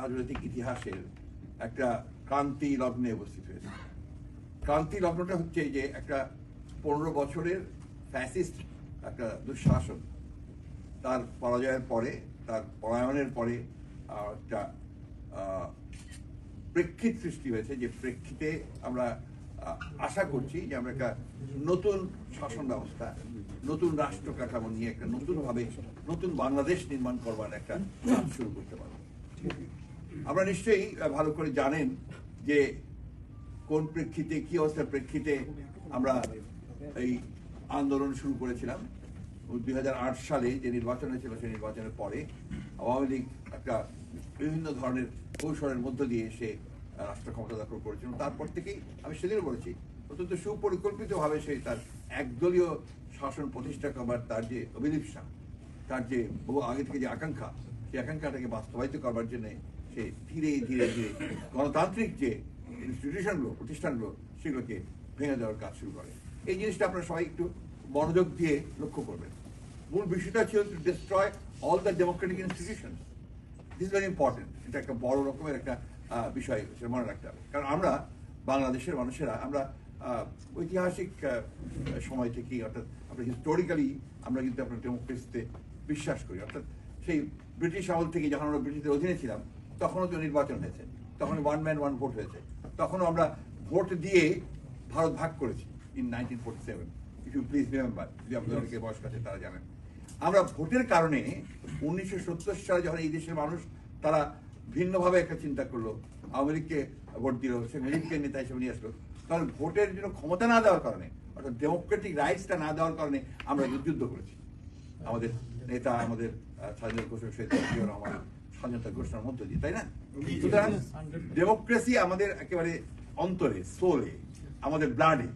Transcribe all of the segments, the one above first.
রাজনৈতিক ইতিহাসের একটা ক্রান্তি লগ্নে উপস্থিত হয়েছে। ক্রান্তি লগ্নটা হচ্ছে যে একটা পনেরো বছরের ফ্যাসিস্ট একটা দুঃশাসন। তার পরাজয়ের পরে, তার পলায়নের পরে একটা প্রেক্ষিত সৃষ্টি হয়েছে যে প্রেক্ষিতে আমরা আশা করছি যে আমরা একটা নতুন শাসন ব্যবস্থা, নতুন রাষ্ট্র কাঠামো নিয়ে একটা নতুনভাবে, নতুন বাংলাদেশ নির্মাণ করবার একটা শুরু করতে পারব। আপনারা নিশ্চয়ই ভালো করে জানেন যে কোন প্রেক্ষিতে, কি অবস্থার প্রেক্ষিতে আমরা এই আন্দোলন শুরু করেছিলাম। দুই হাজার আট সালে যে নির্বাচন হয়েছিল, সেই নির্বাচনের পরে আওয়ামী লীগ একটা বিভিন্ন ধরনের কৌশলের মধ্য দিয়ে সে রাষ্ট্র ক্ষমতা দখল করেছিল। তারপর থেকেই আমি সেদিনও বলেছি, অত্যন্ত সুপরিকল্পিতভাবে সে তার একদলীয় শাসন প্রতিষ্ঠা করবার তার যে অভিলিপ্সা, তার যে বহু আগে থেকে যে আকাঙ্ক্ষা, সেই আকাঙ্ক্ষাটাকে বাস্তবায়িত করবার জন্য সে ধীরে ধীরে ধীরে গণতান্ত্রিক যে ইনস্টিটিউশনগুলো প্রতিষ্ঠানগুলো, সেগুলোকে ভেঙে দেওয়ার কাজ শুরু করে। এই জিনিসটা আপনারা সবাই একটু মনোযোগ দিয়ে লক্ষ্য করবেন। মূল বিষয়টা ছিল to destroy all the democratic institution this very important এটা একটা বড় রকমের একটা বিষয় সেটা মনে রাখতে হবে। কারণ আমরা বাংলাদেশের মানুষেরা, আমরা ঐতিহাসিক সময় থেকেই, অর্থাৎ আমরা হিস্টোরিক্যালি আমরা কিন্তু আপনার ডেমোক্রেসিতে বিশ্বাস করি। অর্থাৎ সেই ব্রিটিশ আমল থেকে যখন আমরা ব্রিটিশদের অধীনে ছিলাম তখনও তো নির্বাচন হয়েছে। তখন ওয়ান ম্যান ওয়ান ভোট হয়েছে। তখনও আমরা ভোট দিয়ে ভারত ভাগ করেছি in nineteen forty seven if you please remember যদি আপনাদের অনেকে বয়স্ক আছে তারা জানেন। আমরা ভোটের কারণে উনিশশো সত্তর সালে যখন এই দেশের মানুষ তারা ভিন্নভাবে একটা চিন্তা করল। আওয়ামী ভোট দিল, সে লীগকে নেতা হিসেবে নিয়ে আসলো। কারণ ভোটের জন্য ক্ষমতা না দেওয়ার কারণে, অর্থাৎ ডেমোক্রেটিক রাইটসটা না দেওয়ার কারণে আমরা যুদ্ধ করেছি। আমাদের নেতা, আমাদের স্বাধীনতা শহীদ জিয়াউর রহমানের স্বাধীনতা ঘোষণার মধ্য দিয়ে তাই না? সুতরাং ডেমোক্রেসি আমাদের একেবারে অন্তরে সোলে আমাদের ব্লাডে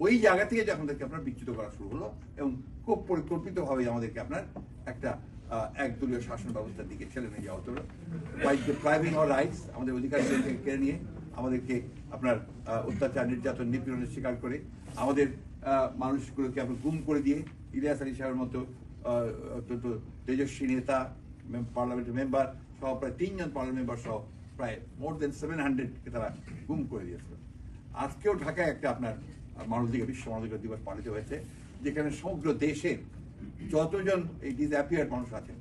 ওই জায়গা থেকে যখন থেকে আপনার বিচ্যুত করা শুরু হলো এবং খুব পরিকল্পিতভাবে আমাদেরকে আপনার একটা একদলীয় শাসন ব্যবস্থার দিকে ঠেলে নিয়ে যাওয়া হতো। ডিপ্রাইভিং আওয়ার রাইটস আমাদের অধিকারগুলো থেকে কেড়ে নিয়ে আমাদেরকে আপনার অত্যাচার নির্যাতন নিপীড়নের শিকার করে আমাদের মানুষগুলোকে আপনার গুম করে দিয়ে ইলিয়াস আলী সাহেবের মতো অত্যন্ত তেজস্বী নেতা পার্লামেন্টের মেম্বার সহ প্রায় তিনজন পার্লামেন্ট মেম্বার সহ প্রায় মোর দেন সেভেন হান্ড্রেডকে তারা গুম করে দিয়েছিল। আজকেও ঢাকায় একটা আপনার মানবাধিকার, বিশ্ব মানবাধিকার দিবস পালিত হয়েছে, যেখানে সমগ্র দেশের যতজন এই ডিসঅ্যাপিয়ার মানুষ আছেন,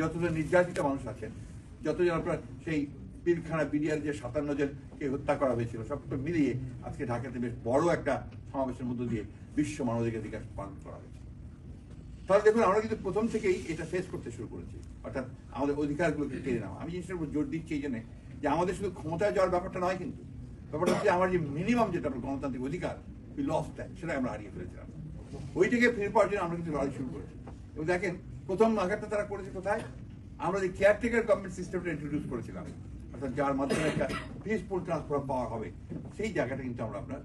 যতজন নির্যাতিত মানুষ আছেন, যতজন আপনার সেই পিলখানা বিডিআর যে সাতান্ন জনকে হত্যা করা হয়েছিল সবটা মিলিয়ে আজকে ঢাকাতে বেশ বড় একটা সমাবেশের মধ্য দিয়ে বিশ্ব মানবাধিকার দিবস পালন করা হয়েছে। তাহলে দেখুন আমরা কিন্তু প্রথম থেকেই এটা ফেস করতে শুরু করেছি। অর্থাৎ আমাদের অধিকারগুলোকে কেড়ে নেওয়া। আমি জিনিসটার উপর জোর দিচ্ছি এই জন্য যে আমাদের শুধু ক্ষমতায় যাওয়ার ব্যাপারটা নয় কিন্তু, ব্যাপারটা হচ্ছে আমার যে মিনিমাম যেটা আমরা গণতান্ত্রিক অধিকার উই লস দ্যাট সেটা আমরা হারিয়ে ফেলেছিলাম। ওইটাকে ফিরে পাওয়ার জন্য আমরা কিন্তু লড়াই শুরু করেছি। এবং দেখেন, প্রথম আঘাতটা তারা করেছে কোথায়? আমরা যে কেয়ারটেকার গভর্নমেন্ট সিস্টেমটা ইন্ট্রোডিউস করেছিলাম অর্থাৎ যার মাধ্যমে একটা পিসফুল ট্রান্সফার পাওয়া হবে। সেই জায়গাটা কিন্তু আমরা আপনার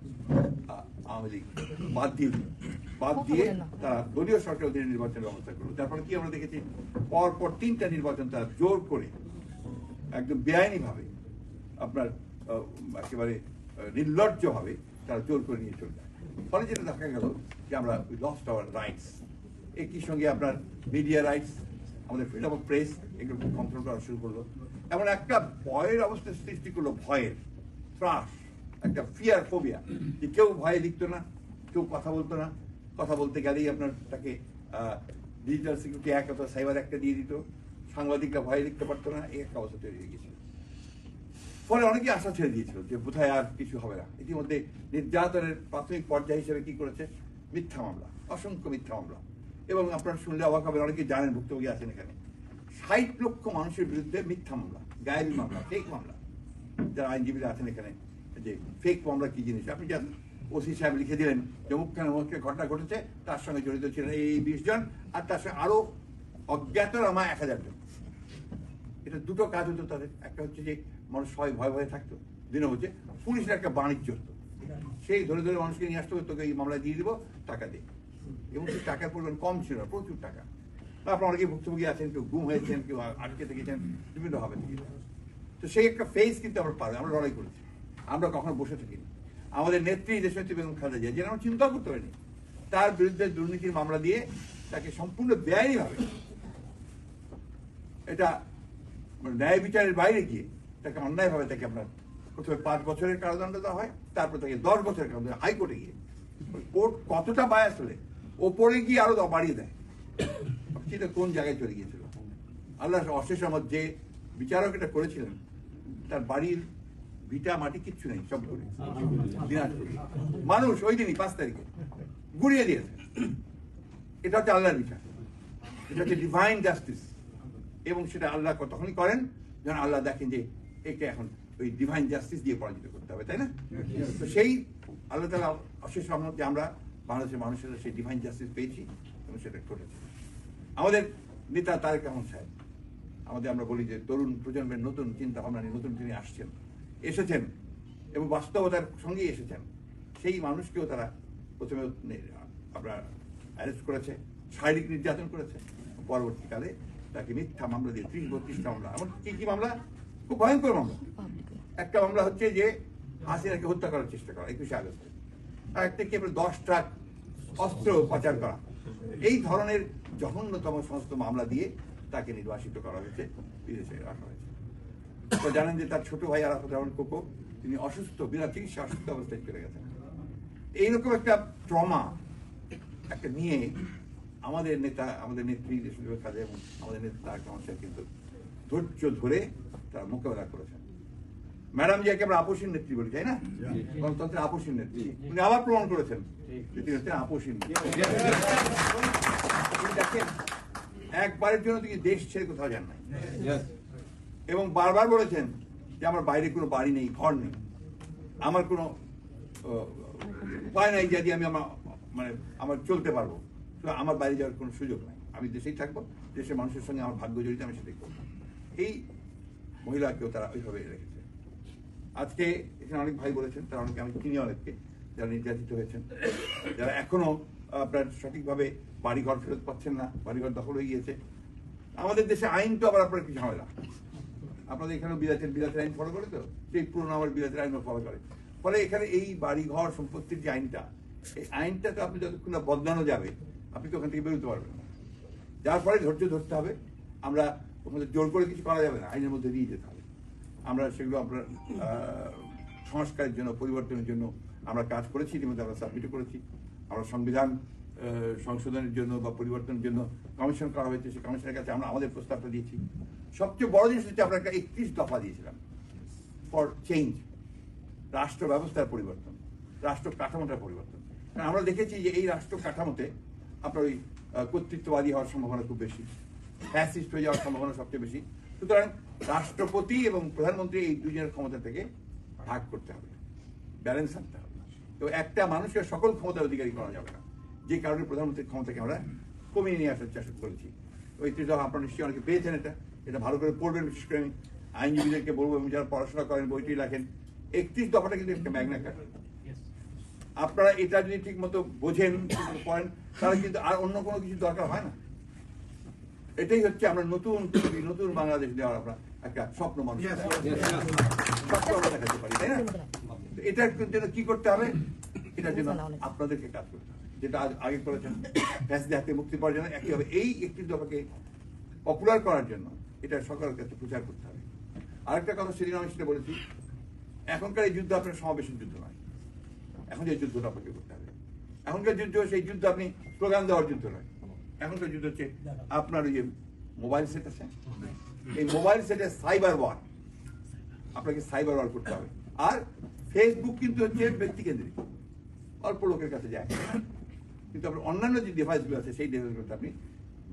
আওয়ামী লীগ বাদ দিয়ে। বাদ দিয়ে তারা দলীয় সরকার অধীনে নির্বাচনের ব্যবস্থা করল তারপরে কি আমরা দেখেছি? পর পর তিনটা নির্বাচন তারা জোর করে একদম বেআইনি ভাবে আপনার একেবারে নির্লজ্জ ভাবে তারা জোর করে নিয়ে চলে যায়। ফলে যেটা দেখা গেল যে আমরা লস্ট আওয়ার রাইটস একই সঙ্গে আপনার মিডিয়া রাইটস আমাদের ফ্রিডম অফ প্রেস এগুলো কন্ট্রোল করা শুরু করল। এমন একটা ভয়ের অবস্থা সৃষ্টি করল, ভয়ের, ত্রাস, একটা ফিয়ার ফোবিয়া যে কেউ ভয়ে লিখতো না, কেউ কথা বলতো না। কথা বলতে গেলেই আপনার তাকে ডিজিটাল সিকিউরিটি অ্যাক্ট অথবা সাইবার একটা দিয়ে দিত। সাংবাদিকরা ভয়ে লিখতে পারতো না, এই একটা অবস্থা তৈরি হয়ে গেছিল। ফলে অনেকে আশা ছেড়ে দিয়েছিল যে বোধহয় আর কিছু হবে না। ইতিমধ্যে নির্যাতনের প্রাথমিক পর্যায়ে হিসেবে কি করেছে? মিথ্যা মামলা, অসংখ্য মিথ্যা মামলা। এবং আপনারা শুনলে অবাক হবেন অনেকে জানেন ভুক্তভোগী আছেন এখানে। ষাট লক্ষ মানুষের বিরুদ্ধে মিথ্যা মামলা গায়েবী মামলা ফেক মামলা যারা আইনজীবীরা আছেন এখানে যে ফেক মামলা কি জিনিস আপনি জানেন ওসি সাহেব লিখে দিলেন যে মুখখানে মুখে ঘটনা ঘটেছে তার সঙ্গে জড়িত ছিলেন এই বিশ জন আর তার সঙ্গে আরও অজ্ঞাতনামা এক হাজার জন এটা দুটো কাজ হতো তাদের একটা হচ্ছে যে মানুষ সবাই ভয় ভয়ে থাকতো দিনে হচ্ছে পুলিশের একটা বাণিজ্য হতো সেই ধরে ধরে মানুষকে নিয়ে আসতে হবে তোকে এই মামলা দিয়ে দিব টাকা দে এবং টাকার পরিমাণ কম ছিল প্রচুর টাকা তারপর অনেকে ভুক্তভোগী আছেন, কেউ গুম হয়েছেন, কেউ আটকে থেকেছেন, বিভিন্ন ভাবে থেকে তো সেই একটা ফেস কিন্তু আমরা পারব আমরা লড়াই করেছি। আমরা কখনো বসে থাকিনি। আমাদের নেত্রী দেশনেত্রী বেগম খালেদা জিয়া যেটা আমরা চিন্তাও করতে পারিনি, তার বিরুদ্ধে দুর্নীতির মামলা দিয়ে তাকে সম্পূর্ণ বেআইনিভাবে এটা মানে ন্যায় বিচারের বাইরে গিয়ে তাকে অন্যায়ভাবে তাকে আপনার প্রথমে পাঁচ বছরের কারাদণ্ড দেওয়া হয়, তারপর তাকে দশ বছরের কারাদণ্ড হাইকোর্টে গিয়ে কোর্ট কতটা বায়াস হলে ওপরে গিয়ে আরও বাড়িয়ে দেয়। সেটা কোন জায়গায় চলে গিয়েছিল। আল্লাহ অশেষ আমার যে বিচারক এটা করেছিলেন, তার বাড়ির ভিটা, মাটি কিচ্ছু নেই, সব করে দিনাজপুরে। মানুষ ওই দিনই, পাঁচ তারিখে, গুড়িয়ে দিয়েছে। এটা হচ্ছে আল্লাহর বিচার। এটা হচ্ছে ডিভাইন জাস্টিস এবং সেটা আল্লাহ তখনই করেন, যখন আল্লাহ দেখেন যে একে এখন ওই ডিভাইন জাস্টিস দিয়ে পরাজিত করতে হবে, তাই না? তো সেই আল্লাহ তালা অশেষ রহমত যে আমরা বাংলাদেশের মানুষের সেই ডিভাইন জাস্টিস পেয়েছি এবং সেটা ঘটেছে আমাদের নেতা তারেক রহমান সাহেব, আমাদের আমরা বলি যে তরুণ প্রজন্মের নতুন চিন্তা ভাবনা নিয়ে নতুন তিনি আসছেন, এসেছেন এবং বাস্তবতার সঙ্গেই এসেছেন। সেই মানুষকেও তারা প্রথমে আমরা অ্যারেস্ট করেছে, শারীরিক নির্যাতন করেছে, পরবর্তীকালে তাকে মিথ্যা মামলা দিয়ে, ত্রিশ বত্রিশটা মামলা। এমন কি কি মামলা? খুব ভয়ঙ্কর মামলা। একটা মামলা হচ্ছে যে হাসিনাকে হত্যা করার চেষ্টা করা, একুশে আগস্টে। আর একটা কি আপনার দশ ট্রাক অস্ত্র পাচার করা। এই ধরনের জঘন্যতম সমস্ত মামলা দিয়ে তাকে নির্বাসিত করা হয়েছে, বিদেশে রাখা হয়েছে। তো জানেন যে তার ছোট ভাই আরাফাত রহমান কোকো, তিনি অসুস্থ, বিনা চিকিৎসা অসুস্থ অবস্থায় চলে গেছেন। এইরকম একটা ট্রমা একটা নিয়ে আমাদের নেতা, আমাদের নেত্রী কাজে আমাদের নেতা কিন্তু ধৈর্য ধরে তারা মোকাবেলা করেছেন। ম্যাডাম জিয়াকে আমরা আপসীন নেত্রী বলি, তাই না? গণতন্ত্রের আপসীন নেত্রী। উনি আবার প্রমাণ করেছেন যে তিনি হচ্ছেন একবারের জন্য তিনি দেশ ছেড়ে কোথাও যান নাই। এবং বারবার বলেছেন যে আমার বাইরে কোনো বাড়ি নেই, ঘর নেই। আমার কোনো উপায় নাই যদি আমি আমার মানে আমার চলতে পারব। আমার বাইরে যাওয়ার কোনো সুযোগ নাই। আমি দেশেই থাকব, দেশের মানুষের সঙ্গে আমার ভাগ্য জড়িত আমি সেটাই করব। এই মহিলাকেও তারা ওইভাবে রেখেছে। আজকে এখানে অনেক ভাই বলেছেন, তারা অনেকে, আমি চিনি অনেককে, যারা নির্যাতিত হয়েছেন। যারা এখনও আপনার সঠিকভাবে বাড়িঘর ফেরত পাচ্ছেন না, বাড়িঘর দখল হয়ে গিয়েছে। আমাদের দেশে আইন তো আবার আপনার কি ঝামেলা। আপনাদের এখানে বিলাতের বিলাতের আইন ফলো করে তো? সেই পুরোনো আমার বিলাতের আইনও ফলো করে। ফলে এখানে এই বাড়িঘর সম্পত্তির যে আইনটা, এই আইনটা তো আপনি যতক্ষণ না বদলানো যাবে, আপনি তো ওখান থেকে বেরোতে পারবেন না। যার ফলে ধৈর্য ধরতে হবে। আমরা ওখানে জোর করে কিছু করা যাবে না, আইনের মধ্যে দিয়ে যেতে হবে। আমরা সেগুলো আপনার সংস্কারের জন্য, পরিবর্তনের জন্য আমরা কাজ করেছি, ইতিমধ্যে আমরা সাবমিটও করেছি। আমরা সংবিধান সংশোধনের জন্য বা পরিবর্তনের জন্য কমিশন করা হয়েছে, সেই কমিশনের কাছে আমরা আমাদের প্রস্তাবটা দিয়েছি। সবচেয়ে বড় জিনিস হচ্ছে আমরা একটা একত্রিশ দফা দিয়েছিলাম ফর চেঞ্জ রাষ্ট্র ব্যবস্থার পরিবর্তন, রাষ্ট্র কাঠামোটার পরিবর্তন। আমরা দেখেছি যে এই রাষ্ট্র কাঠামোতে আপনার ওই কর্তৃত্ববাদী হওয়ার সম্ভাবনা খুব বেশি ফ্যাসিস্ট হয়ে যাওয়ার সম্ভাবনা সবচেয়ে বেশি। সুতরাং রাষ্ট্রপতি এবং প্রধানমন্ত্রী এই দুজনের ক্ষমতা থেকে ভাগ করতে হবে। ব্যালেন্স আনতে হবে। তো একটা মানুষের সকল ক্ষমতার অধিকারী করা যাবে না। যে কারণে প্রধানমন্ত্রীর ক্ষমতাকে আমরা কমিয়ে নিয়ে আসার চেষ্টা করেছি। ওই ত্রিশ আপনারা নিশ্চয়ই অনেকে পেয়েছেন এটা। এটা ভালো করে পড়বেন বিশেষ করে আমি আইনজীবীদেরকে বলব এবং যারা পড়াশোনা করেন বইটি লেখেন একত্রিশ দফাটা কিন্তু একটা ম্যাগনা কার্ড। আপনারা এটা যদি ঠিক মতো বোঝেন পড়েন তাহলে কিন্তু আর অন্য কোনো কিছু দরকার হয় না। এটাই হচ্ছে আমরা নতুন নতুন বাংলাদেশ দেওয়ার আমরা একটা স্বপ্ন মানুষ স্বপ্ন আমরা দেখাতে পারি তাই না? এটার জন্য কি করতে হবে? এটার জন্য আপনাদেরকে কাজ করতে হবে। যেটা আগে করেছেন ফ্যাসলি হাতে মুক্তি পাওয়ার জন্য একইভাবে এই একটি দফাকে পপুলার করার জন্য এটা সরকারের কাছে প্রচার করতে হবে। আরেকটা কথা সেদিন আমি সেটা বলেছি এখনকার এই যুদ্ধ আপনার সমাবেশের যুদ্ধ নয়। এখন যে যুদ্ধটা আপনাকে করতে হবে। এখনকার যুদ্ধ সেই যুদ্ধ আপনি স্লোগান দেওয়ার যুদ্ধ নয়। এখনকার যুদ্ধ হচ্ছে আপনার ওই যে মোবাইল সেট আছে এই মোবাইল সেটে সাইবার ওয়ার। আপনাকে সাইবার ওয়ার করতে হবে। আর ফেসবুক কিন্তু হচ্ছে ব্যক্তিকেন্দ্রিক। অল্প লোকের কাছে যায়। কিন্তু আপনার অন্যান্য যে ডিভাইসগুলো আছে সেই ডিভাইসগুলোতে আপনি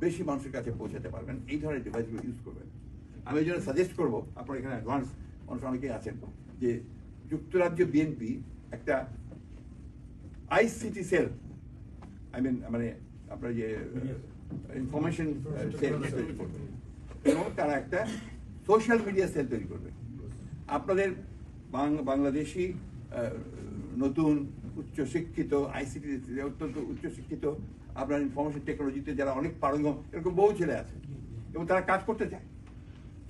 বেশি মানুষের কাছে পৌঁছাতে পারবেন। এই ধরনের ডিভাইসগুলো ইউজ করবেন। আমি এই জন্য সাজেস্ট করব আপনার এখানে অ্যাডভান্স মানুষ অনেকেই আছেন যে যুক্তরাজ্য বিএনপি একটা আইসিটি সেল আই মিন মানে আপনার যে ইনফরমেশন সেল তৈরি করবে এবং তারা একটা সোশ্যাল মিডিয়া সেল তৈরি করবে। আপনাদের বাংলাদেশি নতুন উচ্চ শিক্ষিত আইসিটি অত্যন্ত উচ্চশিক্ষিত, আপনার ইনফরমেশন টেকনোলজিতে যারা অনেক পারঙ্গম, এরকম বহু ছেলে আছে। এবং তারা কাজ করতে চায়।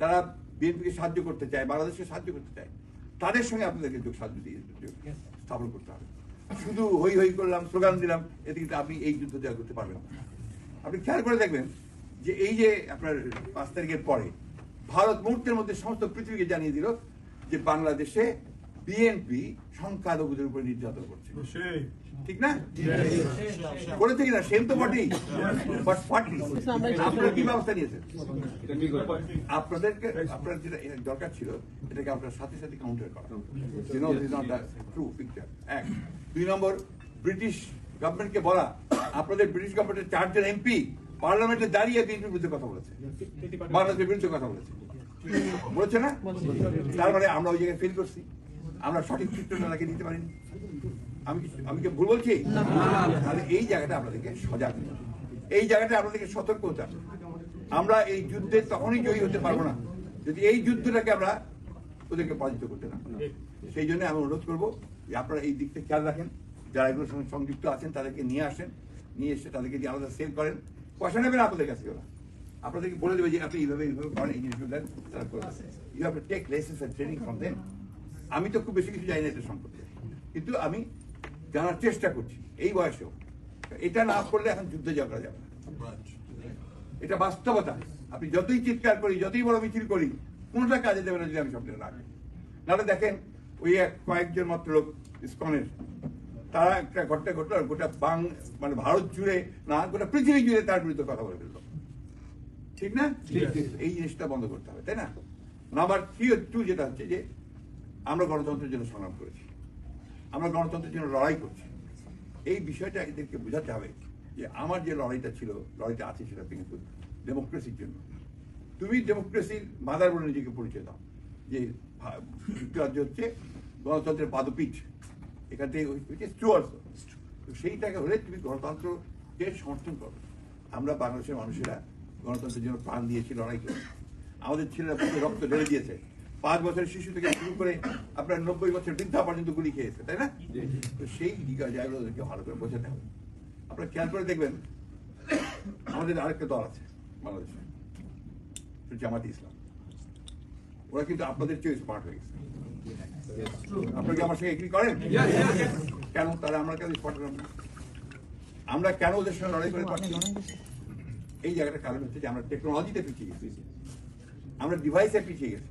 তারা বিএনপিকে সাহায্য করতে চায়, বাংলাদেশকে সাহায্য করতে চায়। তাদের সঙ্গে আপনাদেরকে যোগ সাহায্য দিয়ে স্থাপন করতে হবে। শুধু হই হই করলাম, স্লোগান দিলাম, এতে কিন্তু আপনি এই যুদ্ধ জয় করতে পারবেন আপনি খেয়াল করে দেখবেন যে এই যে আপনার পাঁচ তারিখের পরে ভারত মুহূর্তের মধ্যে সমস্ত পৃথিবীকে জানিয়ে দিল যে বাংলাদেশে বিএনপি সংখ্যালঘুদের উপরে নির্যাতন করছে। ঠিক না? করেছে কিনা সেম তো বটেই। বাট পার্টি আপনারা কি ব্যবস্থা নিয়েছেন? আপনাদেরকে আপনার যেটা দরকার ছিল এটাকে আপনার সাথে সাথে কাউন্টার করা। Not the এক। দুই নম্বর ব্রিটিশ গভর্নমেন্টকে বলা আপনাদের ব্রিটিশ গভর্নমেন্টের চারজন এমপি পার্লামেন্টে দাঁড়িয়ে বিএনপির বিরুদ্ধে কথা বলেছে। বাংলাদেশের বিরুদ্ধে কথা বলেছে। বলেছে না? তার মানে আমরা ওই জায়গায় ফিল করছি। আমরা সঠিক চিত্রটা নাকি দিতে পারিনি। আমি আমি কি ভুল বলছি? তাহলে এই জায়গাটা আপনাদেরকে সজাগ এই জায়গাটা আপনাদেরকে সতর্ক হতে হবে। আমরা এই যুদ্ধে তখনই জয়ী হতে পারব না। যদি এই যুদ্ধটাকে আমরা ওদেরকে পরাজিত করতে না সেই জন্য আমি অনুরোধ করব যে আপনারা এই দিকটা খেয়াল রাখেন। যারা এগুলোর সঙ্গে সংযুক্ত আছেন, তাদেরকে নিয়ে আসেন। নিয়ে এসে তাদেরকে দিয়ে আলাদা সেল করেন। পয়সা নেবেন আপনাদের কাছে, ওরা। আপনাদেরকে বলে দেবে যে আপনি এইভাবে এইভাবে করেন, এই জিনিসগুলো দেন, তারা you have take lessons and training from them আমি তো খুব বেশি কিছু জানি না এটা সম্পর্কে। কিন্তু আমি জানার চেষ্টা করছি, এই বয়সেও। এটা না করলে এখন যুদ্ধ করা যাবে এটা বাস্তবতা। আপনি যতই চিৎকার করি, যতই বড় মিছিল করি, কোনোটা কাজে দেবে না যদি আমি সবটা করি। নাহলে দেখেন, ওই এক কয়েকজন মাত্র লোক ইসকনের তারা একটা ঘটনা ঘটলো গোটা বাং মানে ভারত জুড়ে না গোটা পৃথিবী জুড়ে তার বিরুদ্ধে কথা বলে ফেলল। ঠিক না? এই জিনিসটা বন্ধ করতে হবে তাই না? নাম্বার থ্রি টু যেটা হচ্ছে যে আমরা গণতন্ত্রের জন্য সংগ্রাম করেছি। আমরা গণতন্ত্রের জন্য লড়াই করছি। এই বিষয়টা এদেরকে বোঝাতে হবে যে আমার যে লড়াইটা ছিল লড়াইটা আছে সেটা কিন্তু ডেমোক্রেসির জন্য। তুমি ডেমোক্রেসির মাদার বলে নিজেকে পরিচয় দাও। যে যুক্তরাজ্য হচ্ছে গণতন্ত্রের পাদপীঠ। এখান থেকে স্টুয়ার্স সেইটাকে হলে তুমি গণতন্ত্রকে সমর্থন করো? আমরা বাংলাদেশের মানুষেরা গণতন্ত্রের জন্য প্রাণ দিয়েছি, লড়াই করেছি। আমাদের ছেলেরা বুকে রক্ত ঢেলে দিয়েছে। পাঁচ বছরের শিশু থেকে শুরু করে আপনার নব্বই বছর বৃদ্ধা পর্যন্ত গুলি খেয়েছে, তাই না? তো সেই জায়গাগুলো ওদেরকে ভালো করে বোঝাতে হবে। আপনারা খেয়াল করে দেখবেন, আমাদের আরেকটা দল আছে বাংলাদেশে জামাতে ইসলাম। ওরা কিন্তু আপনাদের চেয়ে স্মার্ট হয়ে গেছে। আপনারা কি আমার সঙ্গে এগ্রি করেন? কেন তারা আমরা স্মার্ট করেন না? আমরা কেন ওদের সঙ্গে লড়াই করে পারছি? এই জায়গাটা কারণ হচ্ছে যে আমরা টেকনোলজিতে পিছিয়ে গেছি। আমরা ডিভাইসে পিছিয়ে গেছি।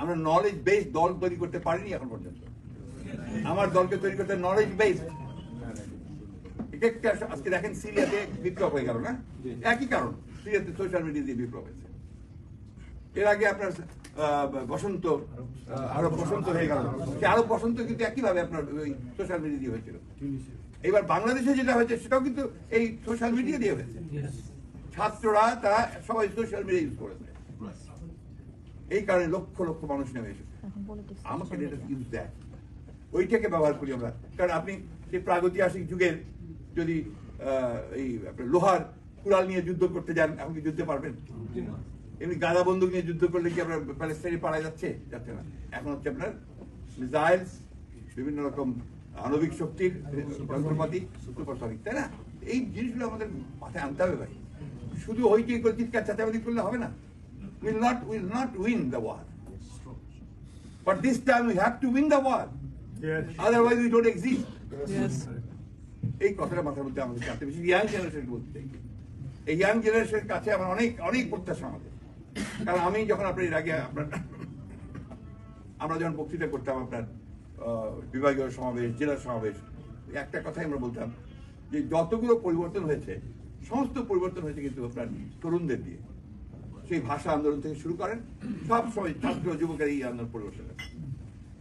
আমরা নলেজ বেস দল তৈরি করতে পারিনি এখন পর্যন্ত। আমার দলকে তৈরি করতে নলেজ বেস আজকে দেখেন সিরিয়াতে বিপ্লব হয়ে গেল না? একই কারণ। সিরিয়াতে সোশ্যাল মিডিয়া দিয়ে বিপ্লব হয়েছে। এর আগে আপনার বসন্ত আরব বসন্ত হয়ে গেল। সে আরব বসন্ত কিন্তু একইভাবে আপনার ওই সোশ্যাল মিডিয়া দিয়ে হয়েছিল। এবার বাংলাদেশে যেটা হয়েছে, সেটাও কিন্তু এই সোশ্যাল মিডিয়া দিয়ে হয়েছে। ছাত্ররা, তারা সবাই সোশ্যাল মিডিয়া ইউজ করেছে। এই কারণে লক্ষ লক্ষ মানুষ নেমে এসেছে। আমাকে এটা ইউজ দেয়, ওইটাকে ব্যবহার করি আমরা। কারণ আপনি সেই প্রাগৈতিহাসিক যুগের যদি এই লোহার কুড়াল নিয়ে যুদ্ধ করতে যান কি যুদ্ধে পারবেন? এমনি গাদা বন্দুক নিয়ে যুদ্ধ করলে কি আপনার প্যালেস্টাইনে পারা যাচ্ছে? যাচ্ছে না। এখন হচ্ছে আপনার মিসাইলস বিভিন্ন রকম আণবিক শক্তির যন্ত্রপাতি সুপারসনিক তাই না? এই জিনিসগুলো আমাদের মাথায় আনতে হবে ভাই। শুধু হইচই করে চিৎকার চাচাবাদি করলে হবে না। Will not will not win the war but this time we have to win the war. Otherwise we don't exist. এই কথাটা মাথার মধ্যে আমাদের জানতে বেশি ইয়াং জেনারেশন বলতে। এই ইয়াং জেনারেশনের কাছে আমার অনেক অনেক প্রত্যাশা আমাদের। কারণ আমি যখন আপনার এর আগে আপনার, আমরা যখন বক্তৃতা করতাম আপনার বিভাগীয় সমাবেশ, জেলা সমাবেশ, একটা কথাই আমরা বলতাম যে যতগুলো পরিবর্তন হয়েছে, সমস্ত পরিবর্তন হয়েছে কিন্তু আপনার তরুণদের দিয়ে। সেই ভাষা আন্দোলন থেকে শুরু করেন, সব সময় ছাত্র যুবকের এই আন্দোলন পরিবর্তন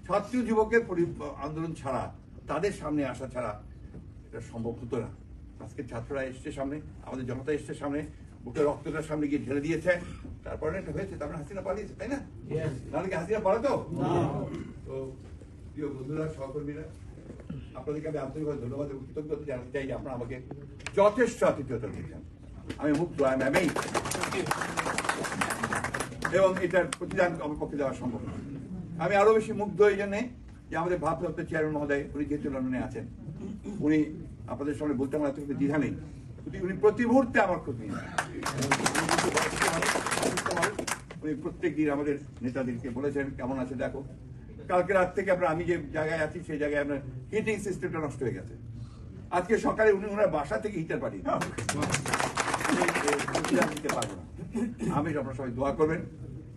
ছাত্র যুবকের আন্দোলন ছাড়া, তাদের সামনে আসা ছাড়া এটা সম্ভব হতো না। আজকে ছাত্ররা এসছে সামনে, আমাদের জনতা এসছে সামনে বুকে রক্তটার সামনে গিয়ে ঢেলে দিয়েছে। তারপরে এটা হয়েছে তারপরে হাসিনা পালিয়েছে তাই না? নাহলে কি হাসিনা পালাতো? তো প্রিয় বন্ধুরা সহকর্মীরা আপনাদেরকে আমি আন্তরিকভাবে ধন্যবাদ এবং কৃতজ্ঞতা জানাতে চাই যে আপনারা আমাকে যথেষ্ট আতিথ্যতা দিয়েছেন। আমি মুক্ত আই এম এবং এটার প্রতিদান আমার পক্ষে দেওয়া সম্ভব নয়। আমি আরও বেশি মুগ্ধ এই জন্যে যে আমাদের ভারপ্রাপ্ত চেয়ারম্যান মহোদয় উনি যেহেতু লন্ডনে আছেন উনি আপনাদের সামনে বলতে আমার এত দ্বিধা নেই। উনি প্রতি মুহূর্তে আমার নেন। উনি প্রত্যেক দিন আমাদের নেতাদেরকে বলেছেন, কেমন আছে দেখো কালকে রাত থেকে আমরা আমি যে জায়গায় আছি, সেই জায়গায় আপনার হিটিং সিস্টেমটা নষ্ট হয়ে গেছে আজকে সকালে উনি ওনার বাসা থেকে হিটার পাঠিয়ে না। আমি আপনারা সবাই দোয়া করবেন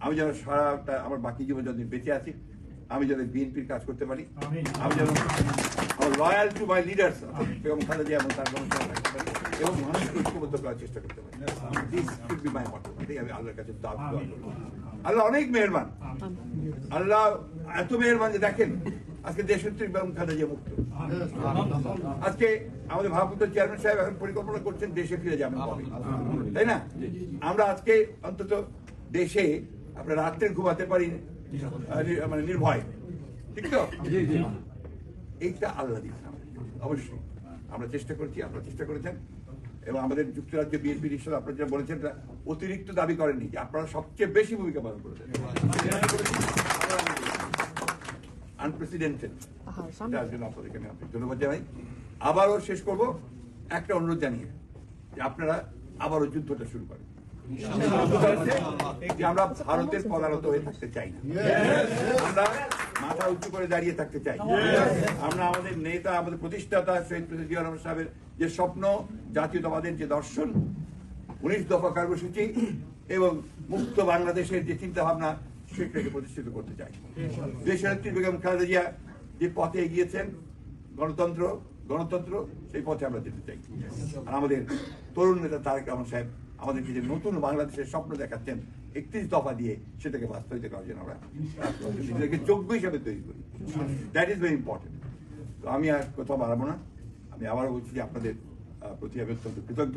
আমি যেন সারাটা আমার বাকি জীবন যতদিন বেঁচে আছি আমি যেন বিএনপির কাজ করতে পারি। আমি যেন loyal to my leaders Begum Khaleda এবং তার এবং মানুষকে ঐক্যবদ্ধ করার চেষ্টা করতে পারি। This should be my motto এটাই আমি আল্লাহর কাছে দাবি দোয়া করব। আল্লাহ অনেক মেহেরবান। আল্লাহ এত মেহেরবান যে দেখেন আজকে দেশনেত্রী বেগম খালেদা মুক্ত। আজকে আমাদের ভারপ্রাপ্ত চেয়ারম্যান সাহেব এখন পরিকল্পনা করছেন দেশে ফিরে যাবেন তাই না? আমরা আজকে অন্তত দেশে আমরা রাত্রে ঘুমাতে পারি মানে নির্ভয়। ঠিক তো? এইটা আল্লাহ দিয়েছেন। অবশ্যই। আমরা চেষ্টা করছি আপনারা চেষ্টা করেছেন। এবং আমাদের যুক্তরাজ্য বিএনপি হিসেবে আপনারা যেটা বলেছেন এটা অতিরিক্ত দাবি করেননি যে আপনারা সবচেয়ে বেশি ভূমিকা পালন করেছেন। আনপ্রেসিডেন্টেড যার জন্য আপনাদেরকে আমি ধন্যবাদ জানাই। আবারও শেষ করব। একটা অনুরোধ জানিয়ে যে আপনারা আবারও যুদ্ধটা শুরু করেন। যে আমরা ভারতের হয়ে থাকতে চাই না। আমরা মাথা উঁচু করে দাঁড়িয়ে থাকতে চাই আমরা আমাদের নেতা, আমাদের প্রতিষ্ঠাতা সাহেবের যে স্বপ্ন, জাতীয়তাবাদের যে দর্শন, উনিশ দফা কর্মসূচি এবং মুক্ত বাংলাদেশের যে চিন্তা ভাবনা সেটাকে প্রতিষ্ঠিত করতে চাই। দেশের নেত্রী বেগম খালেদা জিয়া যে পথে এগিয়েছেন, গণতন্ত্র গণতন্ত্র, সেই পথে আমরা যেতে চাই। আর আমাদের তরুণ নেতা তারেক রহমান সাহেব আমাদেরকে যে নতুন বাংলাদেশের স্বপ্ন দেখাচ্ছেন, একত্রিশ দফা দিয়ে সেটাকে বাস্তবিত করার জন্য আমরা। নিজেদেরকে যোগ্য হিসাবে তৈরি করি। দ্যাট ইজ ভেরি ইম্পর্টেন্ট তো আমি আর কোথাও বাড়াবো না। আমি আবারও বলছি যে আপনাদের প্রতি আমি অত্যন্ত কৃতজ্ঞ।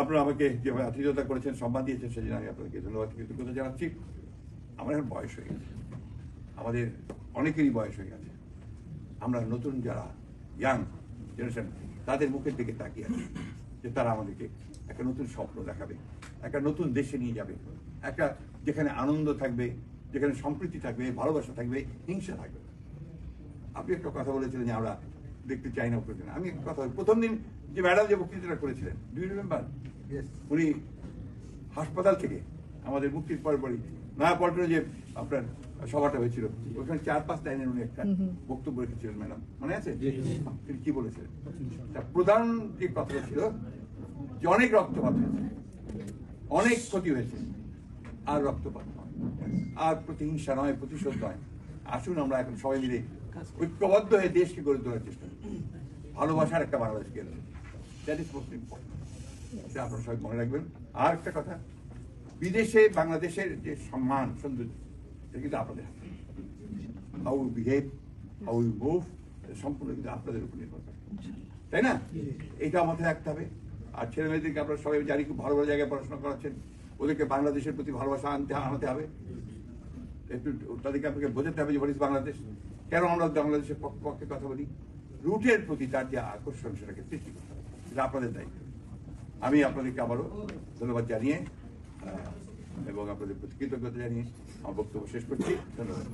আপনারা আমাকে যেভাবে আতিথ্যতা করেছেন, সম্মান দিয়েছেন, সেজন্য আমি আপনাদেরকে ধন্যবাদ, কৃতজ্ঞতা জানাচ্ছি। আমার এখন বয়স হয়ে গেছে। আমাদের অনেকেরই বয়স হয়ে গেছে। আমরা নতুন যারা ইয়াং জেনারেশন তাদের মুখের দিকে তাকিয়ে আছি যে তারা আমাদেরকে একটা নতুন স্বপ্ন দেখাবে একটা নতুন দেশে নিয়ে যাবে একটা যেখানে আনন্দ থাকবে যেখানে সম্প্রীতি থাকবে ভালোবাসা থাকবে হিংসা থাকবে। আপনি একটা কথা বলেছিলেন যে আমরা দেখতে চাই না প্রয়োজন আমি একটা কথা প্রথম দিন যে ম্যাডাম যে বক্তৃতাটা করেছিলেন দুই রিমেম্বার উনি হাসপাতাল থেকে আমাদের মুক্তির পরে পরই নয়াপল্টনে যে আপনার সভাটা হয়েছিল ওখানে চার পাঁচ লাইনের উনি একটা বক্তব্য রেখেছিলেন ম্যাডাম। মনে আছে? তিনি কি বলেছিলেন? তা প্রধান যে কথাটা ছিল যে অনেক রক্তপাত হয়েছে। অনেক ক্ষতি হয়েছে। আর রক্তপাত নয়। আর প্রতিহিংসা নয় প্রতিশোধ নয়। আসুন আমরা এখন সবাই মিলে ঐক্যবদ্ধ হয়ে দেশকে গড়ে তোলার চেষ্টা করি। ভালোবাসার একটা বাংলাদেশ গেল দ্যাট ইজ মোস্ট ইম্পর্টেন্ট সেটা আপনারা সবাই মনে রাখবেন। আর একটা কথা বিদেশে বাংলাদেশের যে সম্মান সৌন্দর্য এটা কিন্তু আপনাদের হাতে। How behave how you move সম্পূর্ণ কিন্তু আপনাদের উপর নির্ভর করে। তাই না? এটা মাথায় রাখতে হবে। আর ছেলে মেয়েদেরকে আপনারা সবাই জানি খুব ভালো ভালো জায়গায় পড়াশোনা করাচ্ছেন। ওদেরকে বাংলাদেশের প্রতি ভালোবাসা আনতে, আনাতে হবে। একটু, তাদেরকে আপনাকে বোঝাতে হবে যে is বাংলাদেশ কেন আমরা বাংলাদেশের পক্ষ- কথা বলি? রুটের প্রতি তার যে আকর্ষণ, সেটাকে সৃষ্টি করতে হবে। এটা আপনাদের দায়িত্ব। আমি আপনাদেরকে আবারও ধন্যবাদ জানিয়ে এবং আপনাদের প্রতি কৃতজ্ঞতা জানিয়ে আমার বক্তব্য শেষ করছি। ধন্যবাদ।